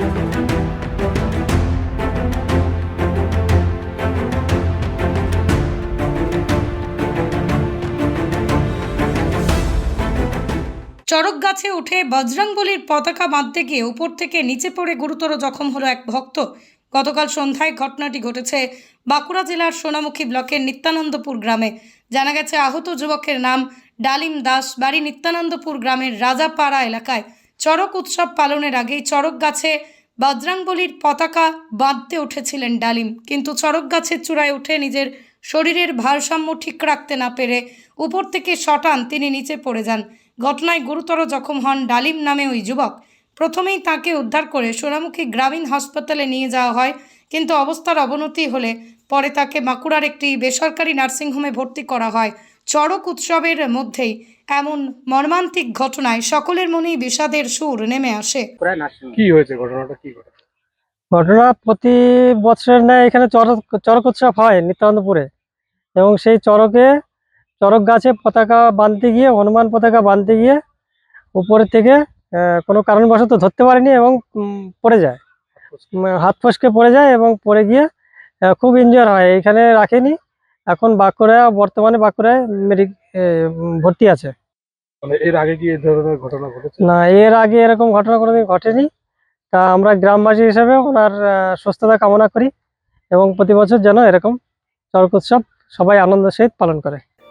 চড়ক গাছে উঠে বজরংবলির পতাকা বাঁধতে গিয়ে উপর থেকে নিচে পড়ে গুরুতর জখম হলো এক ভক্ত। গতকাল সন্ধ্যায় ঘটনাটি ঘটেছে বাঁকুড়া জেলার সোনামুখী ব্লকের নিত্যানন্দপুর গ্রামে। জানা গেছে, আহত যুবকের নাম ডালিম দাস, বাড়ি নিত্যানন্দপুর গ্রামের রাজাপাড়া এলাকায়। চড়ক উৎসব পালনের আগেই চড়ক গাছে বজরাংবলির পতাকা বাঁধতে উঠেছিলেন ডালিম। কিন্তু চড়ক গাছের চূড়ায় উঠে নিজের শরীরের ভারসাম্য ঠিক রাখতে না পেরে উপর থেকে শটান তিনি নিচে পড়ে যান। ঘটনায় গুরুতর জখম হন ডালিম নামে ওই যুবক। প্রথমেই তাকে উদ্ধার করে সোনামুখী গ্রামীণ হাসপাতালে নিয়ে যাওয়া হয়, কিন্তু অবস্থার অবনতি হলে পরে তাকে বাঁকুড়ার একটি বেসরকারি নার্সিংহোমে ভর্তি করা হয়। চড়ক উৎসবের মধ্যেই এমন মর্মান্তিক ঘটনায় সকলের মনেই বিষাদের সুর নেমে আসে। কি হয়েছে ঘটনাটা? কি ঘটনা? প্রতি বছরের ন্যায় এখানে চরক চরক উৎসব হয় নিত্যানন্দপুরে এবং সেই চরকে চরক গাছে পতাকা বাঁধতে গিয়ে হনুমান পতাকা বাঁধতে গিয়ে উপরের থেকে কোনো কারণবশত ধরতে পারেনি এবং পড়ে যায়। হাত ফসকে। পড়ে যায় এবং পড়ে গিয়ে খুব ইনজিওর হয়। এখানে রাখেনি। এখন বাঁকুড়া বর্তমানে বাঁকুড়ায় মেডিক ভর্তি আছে। মানে এর আগে কি এই ধরনের ঘটনা ঘটেছে? না এর আগে এরকম ঘটনা কোনোদিন ঘটেনি। তা আমরা গ্রামবাসী হিসেবে ওনার সুস্থতা কামনা করি এবং প্রতি বছর যেন এরকম চরক উৎসব সবাই আনন্দের সহিত পালন করে।